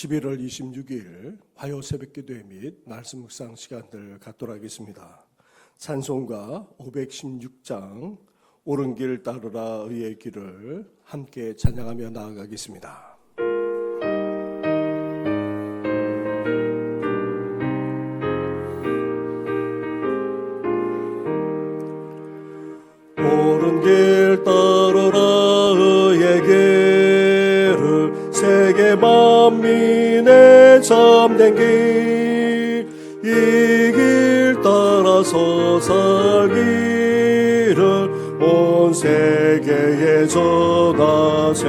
11월 26일 화요 새벽 기도회 및 말씀 묵상 시간들 갖도록 하겠습니다. 찬송가 516장 옳은 길 따르라 의의 길을 함께 찬양하며 나아가겠습니다. 따르라 의의 길을 세계 만민의 참된 길 이 길 따라서 살기를 온 세계에 전하세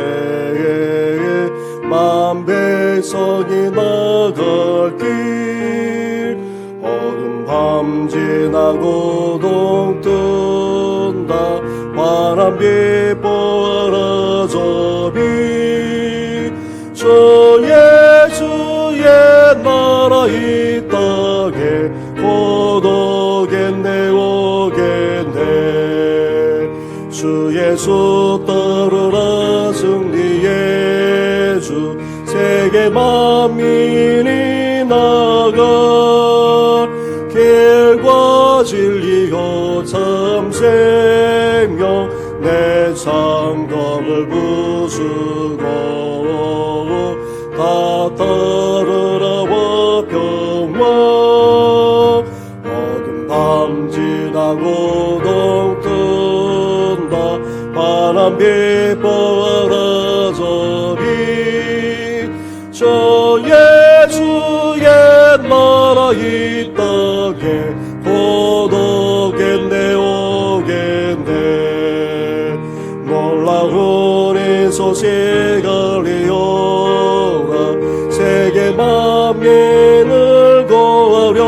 만 백성이 나갈 길. 어둠 밤 지나고 동 뜬다. 바람 비보아라 저비. 저 이 땅에 곧 오겠네. 주 예수 따르라 승리의 주 세계 만민이 나갈 길과 진리요 참 생명 내 상감을 부수고 다따 바람 비보아라 저리. 저 예수의 나라 이 땅에 곧 오겠네 오겠네. 놀라운 이 소식 알리오라. 세계 만민을 고하려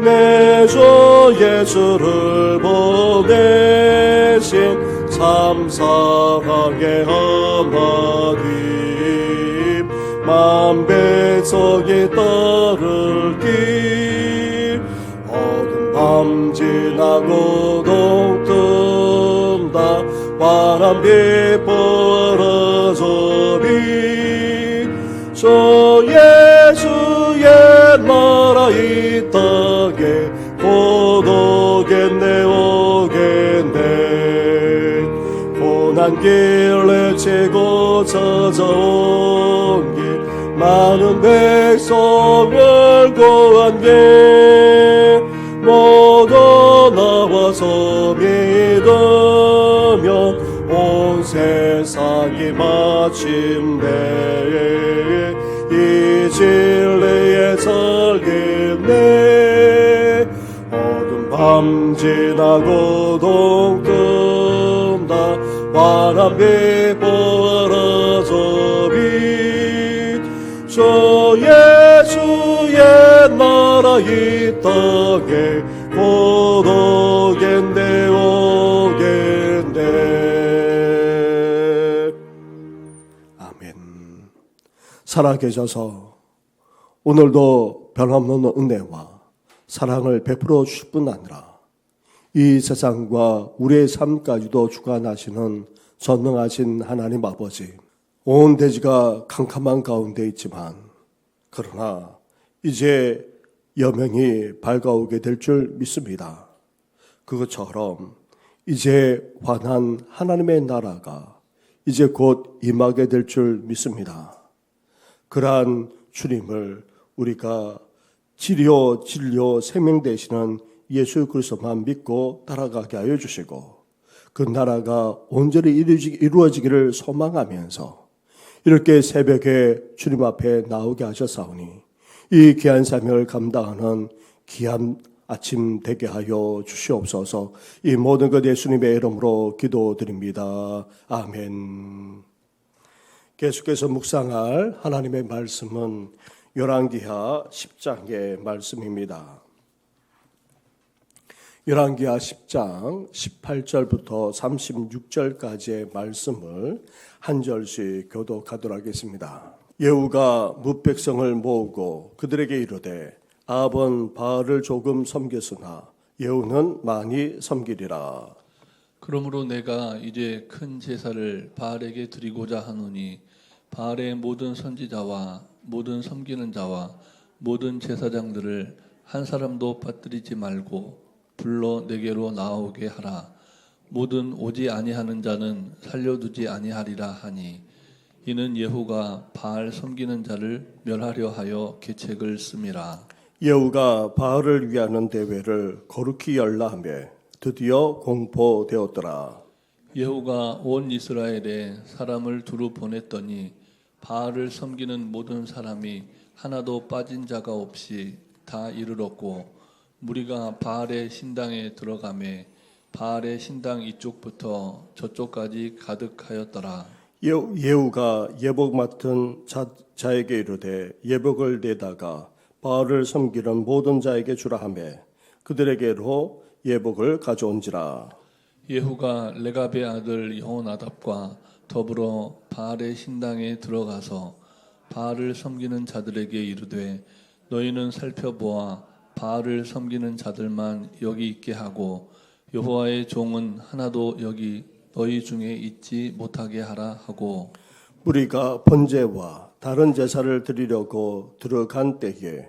내 주 예수를 사랑의 하나님 만 백성이 따를 길 어둠 밤 지나고 동 뜬다 바람 비보아라 저비 저 예수의 나라 이땅 고난 길에 치고 찾아온 길 많은 백성을 구한 게 모두 나와서 믿으면 온 세상이 마침내 이 진리에 살겠네. 어둠 밤 지나고 동 뜬다 바람 비보아라 저비 저 예수의 나라 이 땅에 곧 오겠네 오겠네. 아멘. 살아계셔서 오늘도 변함없는 은혜와 사랑을 베풀어 주실 뿐 아니라 이 세상과 우리의 삶까지도 주관하시는 전능하신 하나님 아버지 온 대지가 캄캄한 가운데 있지만 그러나 이제 여명이 밝아오게 될 줄 믿습니다. 그것처럼 이제 환한 하나님의 나라가 이제 곧 임하게 될 줄 믿습니다. 그러한 주님을 우리가 치료 진료 생명 되시는 예수 그리스도만 믿고 따라가게 하여 주시고 그 나라가 온전히 이루어지- 이루어지기를 소망하면서 이렇게 새벽에 주님 앞에 나오게 하셨사오니 이 귀한 사명을 감당하는 귀한 아침 되게 하여 주시옵소서 이 모든 것 예수님의 이름으로 기도드립니다. 아멘. 계속해서 묵상할 하나님의 말씀은 열왕기하 10장의 말씀입니다. 열왕기하 10장 18절부터 36절까지의 말씀을 한 절씩 교독하도록 하겠습니다. 예후가 무백성을 모으고 그들에게 이르되 아번 바알을 조금 섬겼으나 예후는 많이 섬기리라. 그러므로 내가 이제 큰 제사를 바알에게 드리고자 하노니 바알의 모든 선지자와 모든 섬기는 자와 모든 제사장들을 한 사람도 빠뜨리지 말고 불러 내게로 나오게 하라. 모든 오지 아니하는 자는 살려두지 아니하리라 하니 이는 예후가 바알 섬기는 자를 멸하려 하여 계책을 씀이라. 예후가 바알을 위하는 대회를 거룩히 열라 하며 드디어 공포되었더라. 예후가 온 이스라엘에 사람을 두루 보냈더니 바알을 섬기는 모든 사람이 하나도 빠진 자가 없이 다 이르렀고 무리가 바알의 신당에 들어가매 바알의 신당 이쪽부터 저쪽까지 가득하였더라. 예후가 예복 맡은 자, 자에게 이르되 예복을 내다가 바알을 섬기는 모든 자에게 주라 하며 그들에게로 예복을 가져온지라. 예후가 레갑의 아들 여호나답과 더불어 바알의 신당에 들어가서 바알을 섬기는 자들에게 이르되 너희는 살펴보아 바알을 섬기는 자들만 여기 있게 하고 여호와의 종은 하나도 여기 너희 중에 있지 못하게 하라 하고 무리가 번제와 다른 제사를 드리려고 들어간 때에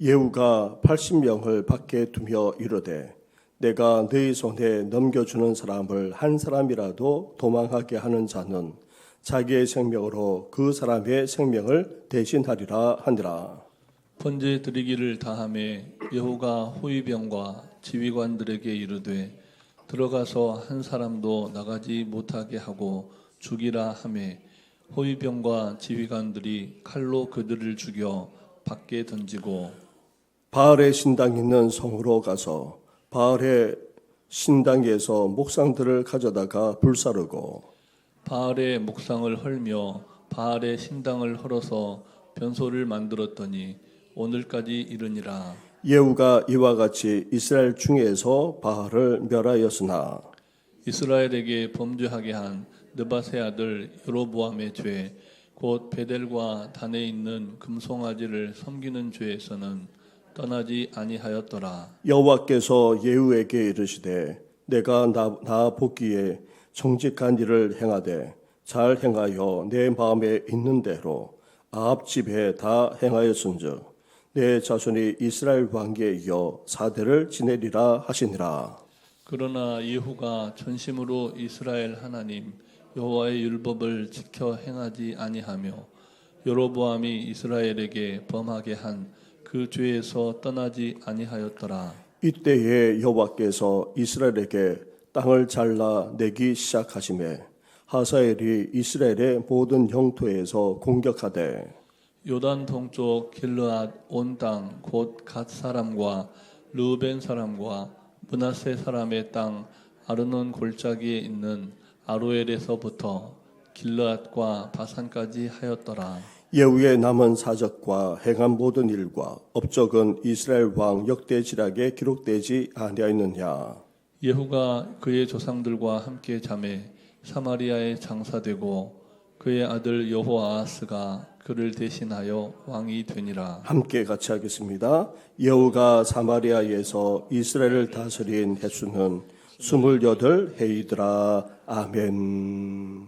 예후가 80명을 밖에 두며 이르되 내가 너희 손에 넘겨주는 사람을 한 사람이라도 도망하게 하는 자는 자기의 생명으로 그 사람의 생명을 대신하리라 하니라. 번제 드리기를 다함에 여호가 호위병과 지휘관들에게 이르되 들어가서 한 사람도 나가지 못하게 하고 죽이라 하매 호위병과 지휘관들이 칼로 그들을 죽여 밖에 던지고 바알의 신당 있는 성으로 가서 바알의 신당에서 목상들을 가져다가 불사르고 바알의 목상을 헐며 바알의 신당을 헐어서 변소를 만들었더니 오늘까지 이르니라. 예후가 이와 같이 이스라엘 중에서 바알을 멸하였으나 이스라엘에게 범죄하게 한 느바세 아들 여로보암의 죄 곧 베델과 단에 있는 금송아지를 섬기는 죄에서는 떠나지 아니하였더라. 여호와께서 예후에게 이르시되 내가 나, 나 보기에 정직한 일을 행하되 잘 행하여 내 마음에 있는 대로 아합 집에 다 행하였은즉 내 자손이 이스라엘 왕계에 이어 사대를 지내리라 하시니라. 그러나 예후가 전심으로 이스라엘 하나님 여호와의 율법을 지켜 행하지 아니하며 여로보암이 이스라엘에게 범하게 한 그 죄에서 떠나지 아니하였더라. 이때에 여호와께서 이스라엘에게 땅을 잘라 내기 시작하심에 하사엘이 이스라엘의 모든 영토에서 공격하되 요단 동쪽 길르앗 온 땅 곧 갓 사람과 르벤 사람과 문하세 사람의 땅 아르논 골짜기에 있는 아로엘에서부터 길르앗과 바산까지 하였더라. 예후의 남은 사적과 행한 모든 일과 업적은 이스라엘 왕 역대지락에 기록되지 아니하였느냐 예후가 그의 조상들과 함께 잠에 사마리아에 장사되고 그의 아들 여호아하스가 그를 대신하여 왕이 되니라. 함께 같이 하겠습니다. 예후가 사마리아에서 이스라엘을 다스린 횟수는 스물여덟 해이더라. 아멘.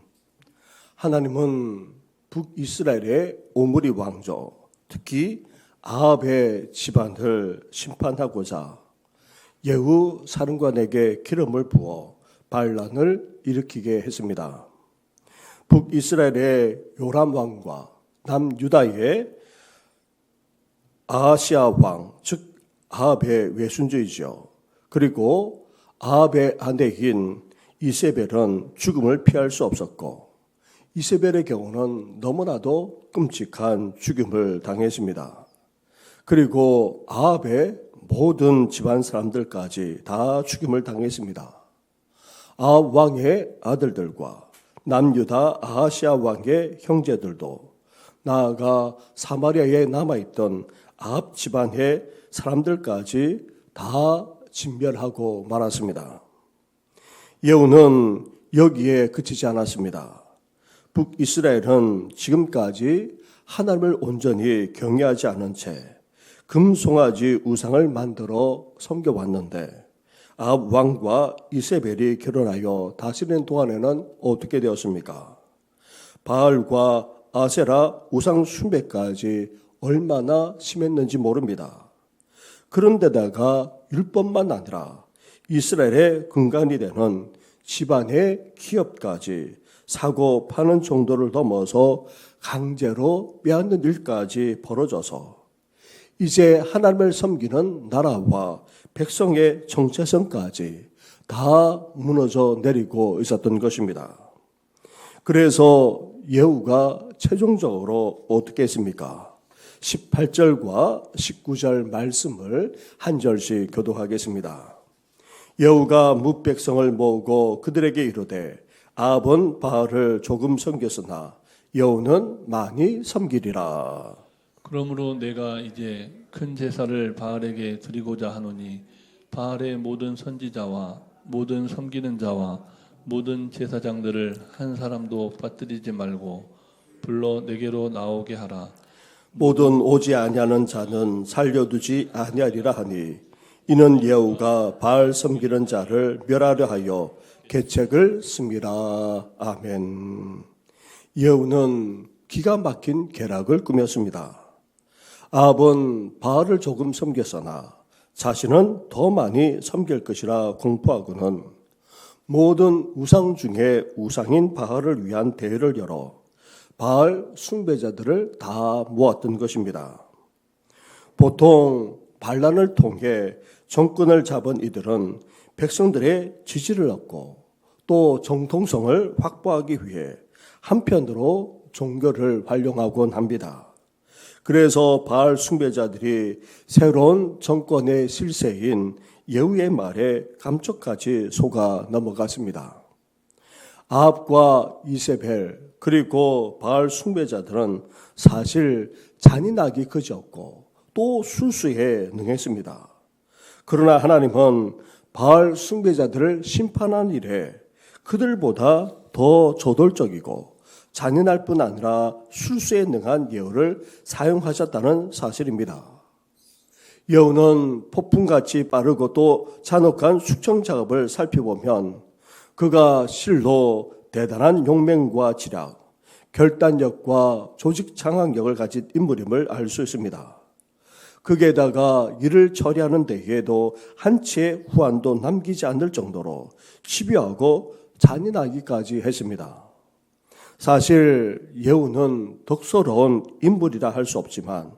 하나님은 북이스라엘의 오므리 왕조, 특히 아합의 집안을 심판하고자 예후 사령관에게 기름을 부어 반란을 일으키게 했습니다. 북이스라엘의 요람 왕과 남유다의 아하시아 왕, 즉 아합의 외순주이죠. 그리고 아합의 아내인 이세벨은 죽음을 피할 수 없었고 이세벨의 경우는 너무나도 끔찍한 죽임을 당했습니다. 그리고 아합의 모든 집안 사람들까지 다 죽임을 당했습니다. 아합 왕의 아들들과 남유다 아하시아 왕의 형제들도 나아가 사마리아에 남아있던 아합 집안의 사람들까지 다 진멸하고 말았습니다. 예후는 여기에 그치지 않았습니다. 북이스라엘은 지금까지 하나님을 온전히 경외하지 않은 채 금송아지 우상을 만들어 섬겨왔는데 아합 왕과 이세벨이 결혼하여 다스리는 동안에는 어떻게 되었습니까? 바알과 아세라 우상 숭배까지 얼마나 심했는지 모릅니다. 그런데다가 율법만 아니라 이스라엘의 근간이 되는 집안의 기업까지 사고 파는 정도를 넘어서 강제로 빼앗는 일까지 벌어져서 이제 하나님을 섬기는 나라와 백성의 정체성까지 다 무너져 내리고 있었던 것입니다. 그래서 예후가 최종적으로 어떻게 했습니까? 18절과 19절 말씀을 한 절씩 교독하겠습니다. 여우가 뭇백성을 모으고 그들에게 이르되 아본 바알을 조금 섬겼으나 여우는 많이 섬기리라. 그러므로 내가 이제 큰 제사를 바알에게 드리고자 하노니 바알의 모든 선지자와 모든 섬기는 자와 모든 제사장들을 한 사람도 빠뜨리지 말고 불러 내게로 나오게 하라. 모든 오지 아니하는 자는 살려두지 아니하리라 하니 이는 예후가 바알 섬기는 자를 멸하려 하여 계책을 씁니다. 아멘. 예후는 기가 막힌 계략을 꾸몄습니다. 아합은 바알을 조금 섬겼으나 자신은 더 많이 섬길 것이라 공포하고는 모든 우상 중에 우상인 바알을 위한 대회를 열어 바알 숭배자들을 다 모았던 것입니다. 보통 반란을 통해 정권을 잡은 이들은 백성들의 지지를 얻고 또 정통성을 확보하기 위해 한편으로 종교를 활용하곤 합니다. 그래서 바알 숭배자들이 새로운 정권의 실세인 예후의 말에 감쪽같이 속아 넘어갔습니다. 아합과 이세벨 그리고 바알 숭배자들은 사실 잔인하기 그지없고 또 술수에 능했습니다. 그러나 하나님은 바알 숭배자들을 심판한 일에 그들보다 더 저돌적이고 잔인할 뿐 아니라 술수에 능한 예우를 사용하셨다는 사실입니다. 여우는 폭풍같이 빠르고 또 잔혹한 숙청 작업을 살펴보면 그가 실로 대단한 용맹과 지략, 결단력과 조직 장악력을 가진 인물임을 알 수 있습니다. 극에다가 이를 처리하는 데에도 한치의 후한도 남기지 않을 정도로 집요하고 잔인하기까지 했습니다. 사실 예후는 덕스러운 인물이라 할 수 없지만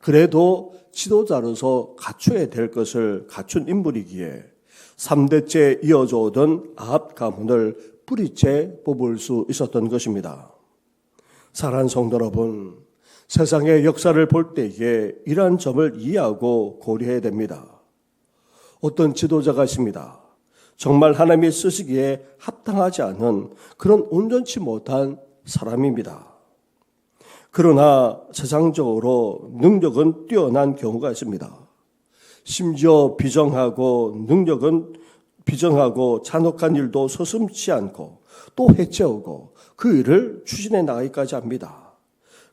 그래도 지도자로서 갖춰야 될 것을 갖춘 인물이기에 3대째 이어져 오던 아합 가문을 뿌리째 뽑을 수 있었던 것입니다. 사랑하는 성도 여러분, 세상의 역사를 볼 때에 이러한 점을 이해하고 고려해야 됩니다. 어떤 지도자가 있습니다. 정말 하나님이 쓰시기에 합당하지 않은 그런 온전치 못한 사람입니다. 그러나 세상적으로 능력은 뛰어난 경우가 있습니다. 심지어 비정하고 능력은 비정하고 잔혹한 일도 서슴지 않고 또 해체하고 그 일을 추진해 나가기까지 합니다.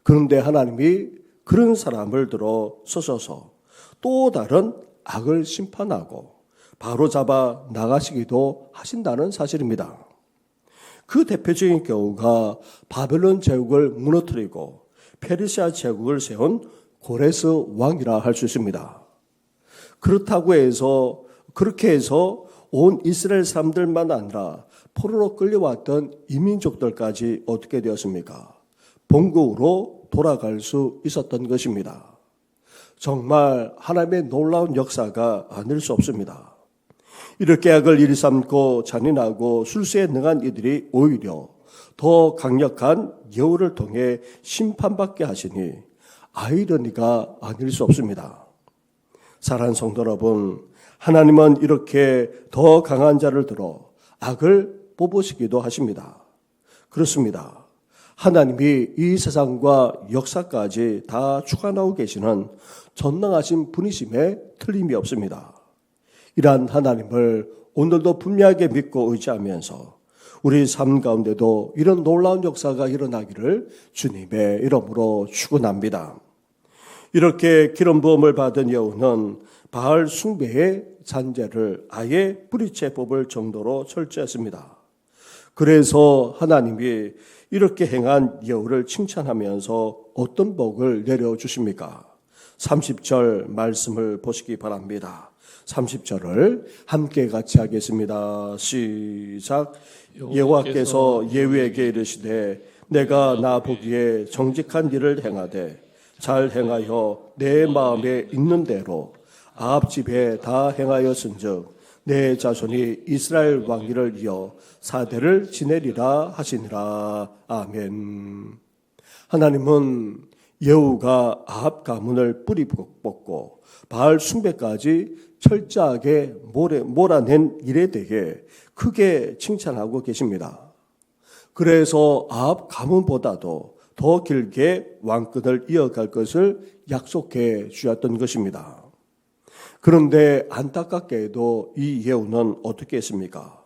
그런데 하나님이 그런 사람을 들어 서셔서 또 다른 악을 심판하고 바로 잡아 나가시기도 하신다는 사실입니다. 그 대표적인 경우가 바벨론 제국을 무너뜨리고 페르시아 제국을 세운 고레스 왕이라 할 수 있습니다. 그렇다고 해서 그렇게 해서 온 이스라엘 사람들만 아니라 포로로 끌려왔던 이민족들까지 어떻게 되었습니까? 본국으로 돌아갈 수 있었던 것입니다. 정말 하나님의 놀라운 역사가 아닐 수 없습니다. 이렇게 악을 일삼고 잔인하고 술수에 능한 이들이 오히려 더 강력한 여우를 통해 심판받게 하시니 아이러니가 아닐 수 없습니다. 사랑하는 성도 여러분, 하나님은 이렇게 더 강한 자를 들어 악을 뽑으시기도 하십니다. 그렇습니다. 하나님이 이 세상과 역사까지 다 주관하고 계시는 전능하신 분이심에 틀림이 없습니다. 이러한 하나님을 오늘도 분명하게 믿고 의지하면서 우리 삶 가운데도 이런 놀라운 역사가 일어나기를 주님의 이름으로 축원합니다. 이렇게 기름 부음을 받은 여우는 바알 숭배의 잔재를 아예 뿌리채 뽑을 정도로 철저했습니다. 그래서 하나님이 이렇게 행한 여우를 칭찬하면서 어떤 복을 내려 주십니까? 30절 말씀을 보시기 바랍니다. 30절을 함께 같이 하겠습니다. 시작. 여호와께서 예후에게 이르시되 내가 나 보기에 정직한 일을 행하되 잘 행하여 내 마음에 있는 대로 아합 집에 다 행하였은즉 내 자손이 이스라엘 왕위를 이어 사대를 지내리라 하시니라 아멘. 하나님은 여우가 아합 가문을 뿌리 뽑고 바알 숭배까지 철저하게 몰아- 몰아낸 일에 대해 크게 칭찬하고 계십니다. 그래서 아합 가문보다도 더 길게 왕권을 이어갈 것을 약속해 주었던 것입니다. 그런데 안타깝게도 이 예우는 어떻게 했습니까?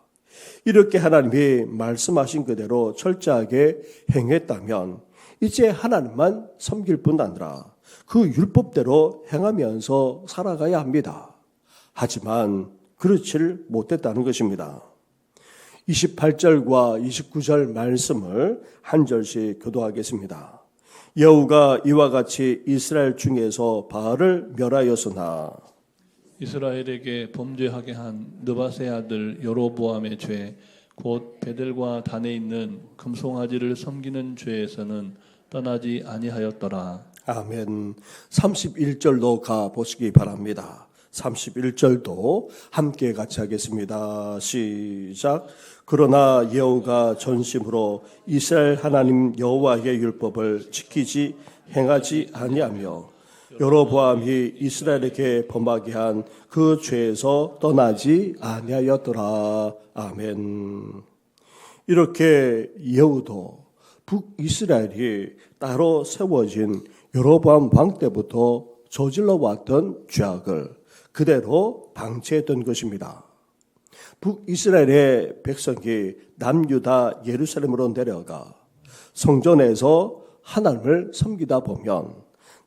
이렇게 하나님이 말씀하신 그대로 철저하게 행했다면 이제 하나님만 섬길 뿐 아니라 그 율법대로 행하면서 살아가야 합니다. 하지만 그렇지를 못했다는 것입니다. 28절과 29절 말씀을 한 절씩 교도하겠습니다. 여우가 이와 같이 이스라엘 중에서 바알을 멸하였으나 이스라엘에게 범죄하게 한 느바세 아들 여로보암의 죄, 곧 베델과 단에 있는 금송아지를 섬기는 죄에서는 떠나지 아니하였더라. 아멘. 31절로 가 보시기 바랍니다. 31절도 함께 같이 하겠습니다. 시작. 그러나 여호가 전심으로 이스라엘 하나님 여호와의 율법을 지키지 행하지 아니하며 여로보암이 이스라엘에게 범하게 한 그 죄에서 떠나지 아니하였더라. 아멘. 이렇게 여우도 북이스라엘이 따로 세워진 여로보암 왕 때부터 저질러 왔던 죄악을 그대로 방치했던 것입니다. 북이스라엘의 백성이 남유다 예루살렘으로 내려가 성전에서 하나님을 섬기다 보면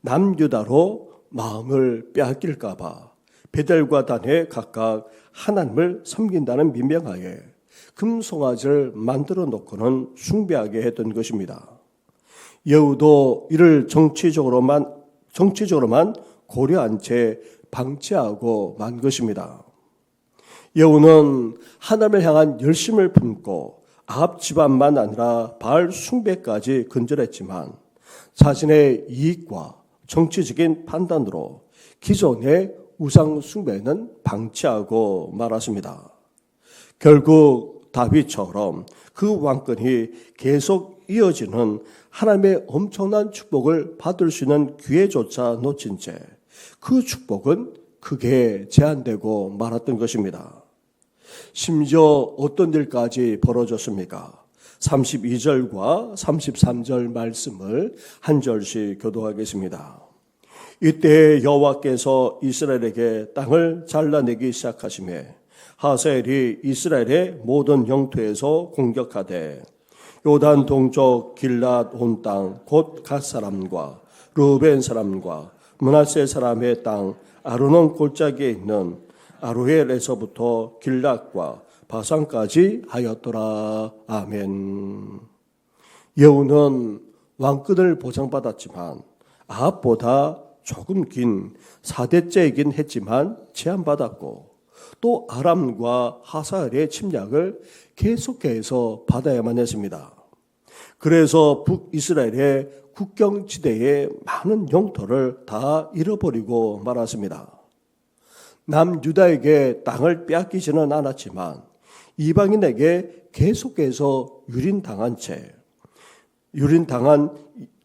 남유다로 마음을 빼앗길까봐 베델과 단에 각각 하나님을 섬긴다는 민명하에 금송아지를 만들어 놓고는 숭배하게 했던 것입니다. 여우도 이를 정치적으로만 정치적으로만 고려한 채 방치하고 만 것입니다. 여우는 하나님을 향한 열심을 품고 아합 집안만 아니라 바알 숭배까지 근절했지만 자신의 이익과 정치적인 판단으로 기존의 우상 숭배는 방치하고 말았습니다. 결국 다윗처럼 그 왕권이 계속 이어지는 하나님의 엄청난 축복을 받을 수 있는 기회조차 놓친 채 그 축복은 크게 제한되고 말았던 것입니다. 심지어 어떤 일까지 벌어졌습니까? 32절과 33절 말씀을 한 절씩 교도하겠습니다. 이때 여호와께서 이스라엘에게 땅을 잘라내기 시작하심에 하사엘이 이스라엘의 모든 영토에서 공격하되 요단 동쪽 길랏 온 땅 곧 갓 사람과 루벤 사람과 문하세 사람의 땅 아르논 골짜기에 있는 아루엘에서부터 길랏과 바산까지 하였더라. 아멘. 여우는 왕권을 보장받았지만 아합보다 조금 긴 4대째이긴 했지만 제한받았고 또 아람과 하사엘의 침략을 계속해서 받아야만 했습니다. 그래서 북이스라엘의 국경지대의 많은 영토를 다 잃어버리고 말았습니다. 남유다에게 땅을 빼앗기지는 않았지만 이방인에게 계속해서 유린당한 채 유린당한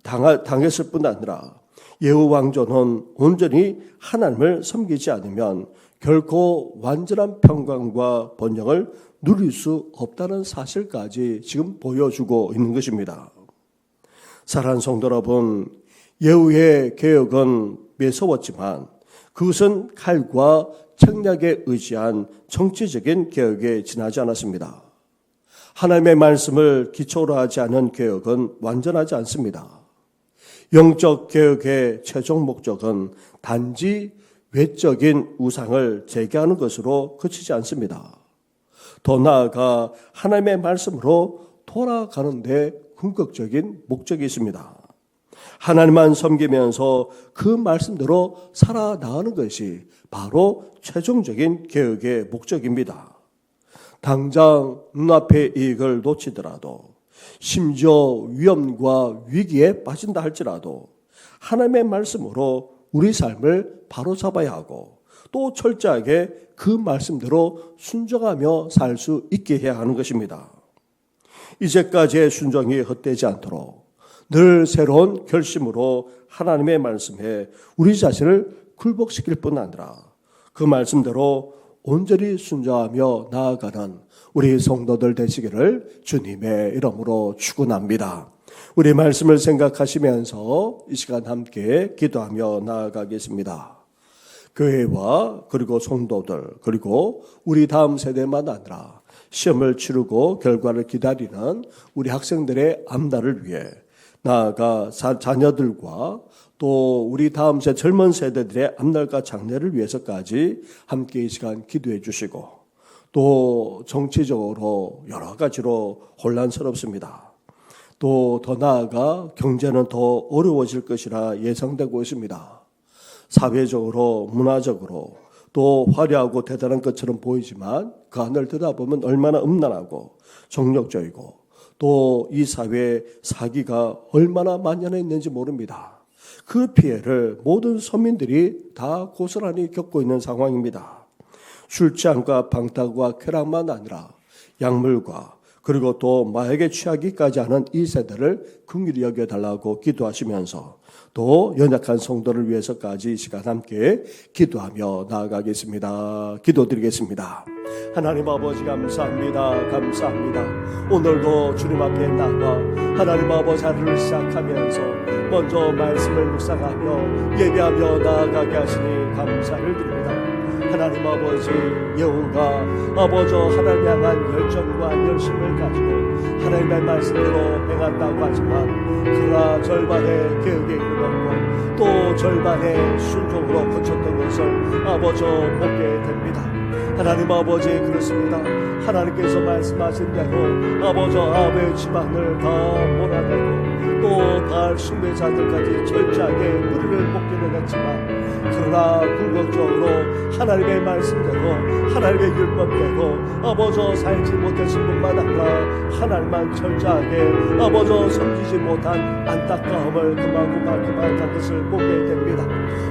당하, 당했을 뿐 아니라 예후 왕조는 온전히 하나님을 섬기지 않으면 결코 완전한 평강과 번영을 누릴 수 없다는 사실까지 지금 보여주고 있는 것입니다. 사랑하는 성도 여러분, 예후의 개혁은 매서웠지만 그것은 칼과 청약에 의지한 정치적인 개혁에 지나지 않았습니다. 하나님의 말씀을 기초로 하지 않은 개혁은 완전하지 않습니다. 영적 개혁의 최종 목적은 단지 외적인 우상을 재개하는 것으로 그치지 않습니다. 더 나아가 하나님의 말씀으로 돌아가는데 궁극적인 목적이 있습니다. 하나님만 섬기면서 그 말씀대로 살아나가는 것이 바로 최종적인 개혁의 목적입니다. 당장 눈앞의 이익을 놓치더라도 심지어 위험과 위기에 빠진다 할지라도 하나님의 말씀으로 우리 삶을 바로잡아야 하고 또 철저하게 그 말씀대로 순종하며 살 수 있게 해야 하는 것입니다. 이제까지의 순종이 헛되지 않도록 늘 새로운 결심으로 하나님의 말씀에 우리 자신을 굴복시킬 뿐 아니라 그 말씀대로 온전히 순종하며 나아가는 우리 성도들 되시기를 주님의 이름으로 축원합니다. 우리 말씀을 생각하시면서 이 시간 함께 기도하며 나아가겠습니다. 교회와 그리고 성도들 그리고 우리 다음 세대만 아니라 시험을 치르고 결과를 기다리는 우리 학생들의 앞날을 위해 나아가 자, 자녀들과 또 우리 다음 세 젊은 세대들의 앞날과 장래를 위해서까지 함께 이 시간 기도해 주시고 또 정치적으로 여러 가지로 혼란스럽습니다. 또 더 나아가 경제는 더 어려워질 것이라 예상되고 있습니다. 사회적으로 문화적으로 또 화려하고 대단한 것처럼 보이지만 그 안을 들여다보면 얼마나 음란하고 정력적이고 또 이 사회에 사기가 얼마나 만연해 있는지 모릅니다. 그 피해를 모든 서민들이 다 고스란히 겪고 있는 상황입니다. 술 취함과 방탕과 쾌락만 아니라 약물과 그리고 또 마약에 취하기까지 하는 이 세대를 긍휼히 여겨달라고 기도하시면서 또 연약한 성도를 위해서까지 이 시간 함께 기도하며 나아가겠습니다. 기도드리겠습니다. 하나님 아버지 감사합니다. 감사합니다. 오늘도 주님 앞에 나와 하나님 아버지 하루를 시작하면서 먼저 말씀을 묵상하며 예배하며 나아가게 하시니 감사를 드립니다. 하나님 아버지 여호가 아버지 하나님 향한 열정과 열심을 가지고 하나님의 말씀대로 행한다고 하지만 그러나 절반의 계획에 이르렀고 또 절반의 순종으로 거쳤던 것을 아버지 보게 됩니다. 하나님 아버지 그렇습니다. 하나님께서 말씀하신 대로 아버지 아베 집안을 다 몰아내고 또 바알 숭배자들까지 철저하게 뿌리를 뽑기는 했지만 그러나 궁극적으로 하나님의 말씀대로 하나님의 율법대로 아버저 살지 못했을 뿐만 아니라 하나님만 철저하게 아버저 섬기지 못한 안타까움을 그만큼만 그만한 것을 보게 됩니다.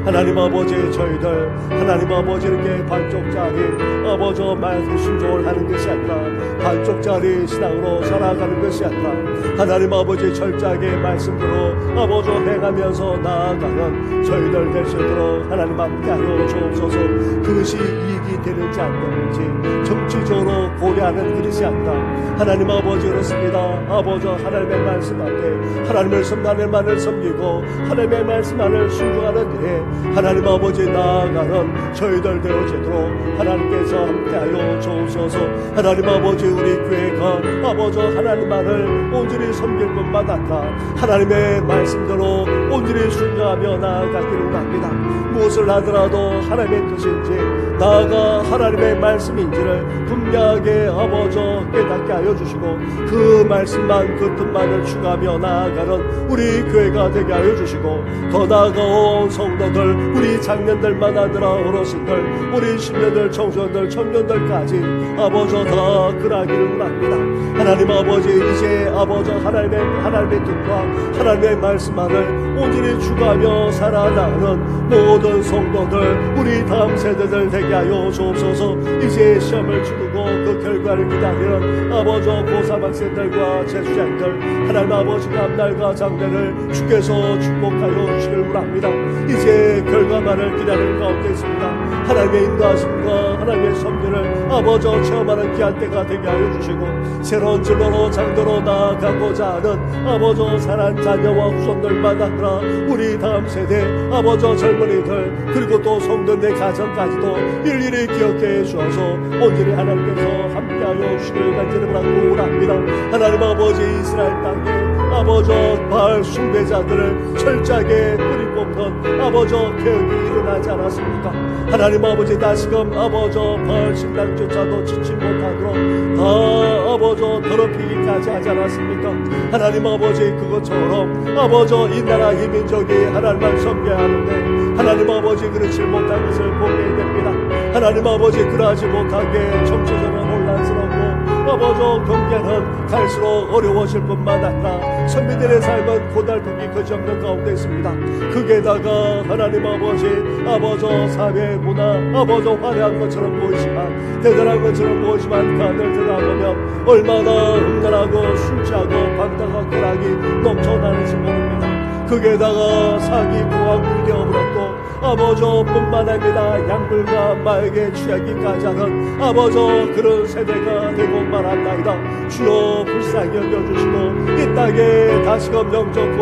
하나님 아버지 저희들 하나님 아버지 이렇게 반쪽짜리 아버저 말씀 순종을 하는 것이 아니라 반쪽짜리 신앙으로 살아가는 것이 아니라 하나님 아버지 철저하게 말씀대로 아버저 행하면서 나아가는 저희들 될 수 있도록 하나님 함께 하여 주옵소서. 그것이 이익이 되는지 안 되는지 정치적으로 고려하는 그릇이 아니라 하나님 아버지 그렇습니다. 아버지 하나님의 말씀 앞에 하나님을 섬나는 만을 섬기고 하나님의 말씀 안을 순종하는 일에 하나님 아버지 나아가는 저희들 되어지도록 하나님께서 함께하여 주옵소서. 하나님 아버지 우리 교회가 아버지 하나님만을 온전히 섬길 뿐만 아니라 하나님의 말씀대로 온전히 순종하며 나아가기를 합니다. 무엇을 하더라도 하나님의 뜻인지 나아가 하나님의 말씀인지를 분명하게 아버지 깨닫게 하여 주시고 그 말씀만 그 뜻만을 추가하며 나아가는 우리 교회가 되게 하여 주시고 더 나아가 온 성도들 우리 장년들만 아니라 어르신들 우리 신년들 청소년들 청년들까지 아버지 다 그러기를 합니다. 하나님 아버지 이제 아버지 하나님의 하나님의 뜻과 하나님의 말씀만을 온전히 추가하며 살아나는 모든 성도들 우리 다음 세대들 되게 하여 주옵소서. 이제 시험을 치르고 그 결과를 기다리는 아버지 고3 학생들과 재수생들 하나님 아버지가 앞날과 장래를 주께서 축복하여 주시길 바랍니다. 이제 결과만을 기다리는 가운데 있습니다. 하나님의 인도하심과 하나님의 섭리를 아버지 체험하는 귀한 때가 되게 하여 주시고 새로운 진로로 장도로 나아가고자 하는 아버지 사랑 자녀와 후손들만 아니라 우리 다음 세대 아버지 젊은이들 그리고 또 성도들 가정까지도 일일이 기억해 주어서 온전히 하나님께서 함께하여 주시길 간절히 바라고 합니다 하나님 아버지 이스라엘 땅에 아버지 발 숭배자들을 철저하게 뿌리 뽑던 아버지 개혁이 일어나지 않았습니까? 하나님 아버지 다시금 아버지 발 신당조차도 지치 못하도록 다 아버지 더럽히기까지 하지 않았습니까? 하나님 아버지 그것처럼 아버지 이 나라 이 민족이 하나님을 섬겨야 하는데 하나님 아버지 그렇지 못한 것을 보게 됩니다. 하나님 아버지 그러하지 못하게 정치적으로 혼란스럽고 아버지 경계는 갈수록 어려워질 뿐만 아니라 선비들의 삶은 고달프기 그지없는 가운데 있습니다. 거기에다가 하나님 아버지 아버지 사회 문화 아버지 화려한 것처럼 보이지만 대단한 것처럼 보이지만 그 안을 들어가보면 얼마나 음란하고 술취하고 방탕한 쾌락이 넘쳐나는지 모릅니다. 거기에다가 사기 고학 위대업으로 아버지 뿐만 아니라 약물과 마약에 취하기까지 하는 아버지 그런 세대가 되고 말한다이다. 주여 불쌍히 여겨주시고 이 땅에 다시금 영적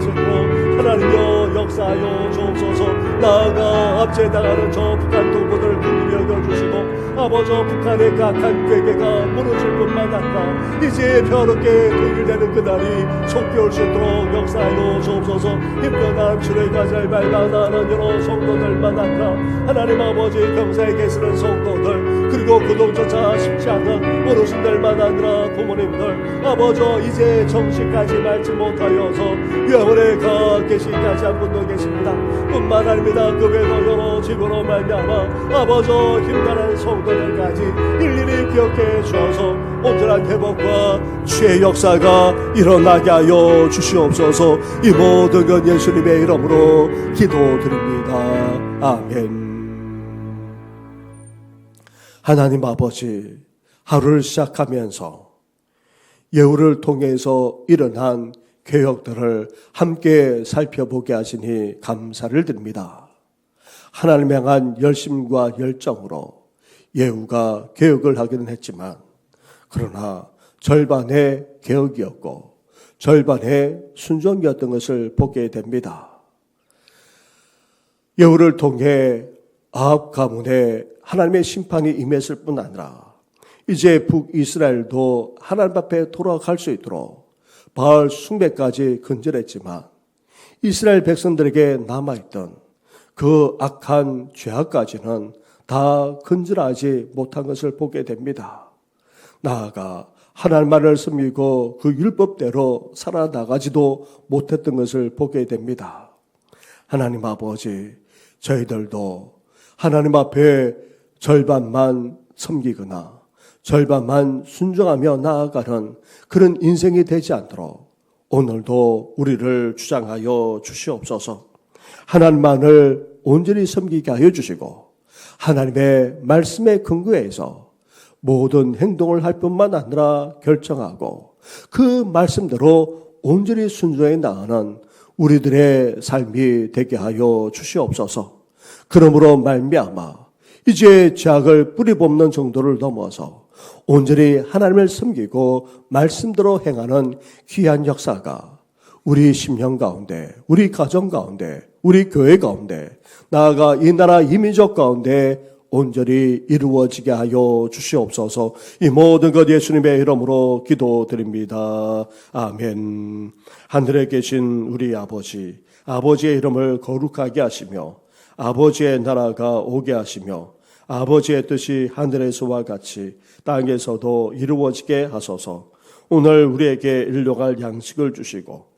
수 있도록 하나님여 역사하여 주옵소서. 나아가 압제당하는 저 북한 동포들 긍휼히 여겨주시고 아버지 북한의 각한 괴계가 무너질 뿐만 아니라 이제 평화롭게 통일되는 그날이 속히 올수 있도록 역사하여 주옵소서. 힘겨난 출애가 잘 발라나는 여러 성도들만 아니라 하나님 아버지 경사에 계시는 성도들 그리고 구동조차 쉽지 않은 어르신들만 아니라 부모님들 아버지 이제 정신까지 맑지 못하여서 영원에 가 계시까지 한 분도 계십니다. 뿐만 아닙니다. 그 외에도 여러 집으로 말미암아 아버지 힘가는 성도들 까지 일일이 기억해 주어서 온전한 회복과 주의 역사가 일어나게 하여 주시옵소서. 이 모든 것 예수님의 이름으로 기도드립니다. 아멘. 하나님 아버지 하루를 시작하면서 예우를 통해서 일어난 개혁들을 함께 살펴보게 하시니 감사를 드립니다. 하나님 향한 열심과 열정으로 예우가 개혁을 하기는 했지만 그러나 절반의 개혁이었고 절반의 순종이었던 것을 보게 됩니다. 예우를 통해 아합 가문에 하나님의 심판이 임했을 뿐 아니라 이제 북이스라엘도 하나님 앞에 돌아갈 수 있도록 바알 숭배까지 근절했지만 이스라엘 백성들에게 남아있던 그 악한 죄악까지는 다 근절하지 못한 것을 보게 됩니다. 나아가 하나님만을 섬기고 그 율법대로 살아나가지도 못했던 것을 보게 됩니다. 하나님 아버지, 저희들도 하나님 앞에 절반만 섬기거나 절반만 순종하며 나아가는 그런 인생이 되지 않도록 오늘도 우리를 주장하여 주시옵소서. 하나님만을 온전히 섬기게 하여 주시고 하나님의 말씀에 근거해서 모든 행동을 할 뿐만 아니라 결정하고 그 말씀대로 온전히 순종해 나가는 우리들의 삶이 되게 하여 주시옵소서. 그러므로 말미암아 이제 죄악을 뿌리 뽑는 정도를 넘어서 온전히 하나님을 섬기고 말씀대로 행하는 귀한 역사가 우리 심령 가운데, 우리 가정 가운데, 우리 교회 가운데, 나아가 이 나라 이민족 가운데 온전히 이루어지게 하여 주시옵소서. 이 모든 것 예수님의 이름으로 기도드립니다. 아멘. 하늘에 계신 우리 아버지, 아버지의 이름을 거룩하게 하시며 아버지의 나라가 오게 하시며 아버지의 뜻이 하늘에서와 같이 땅에서도 이루어지게 하소서. 오늘 우리에게 일용할 양식을 주시고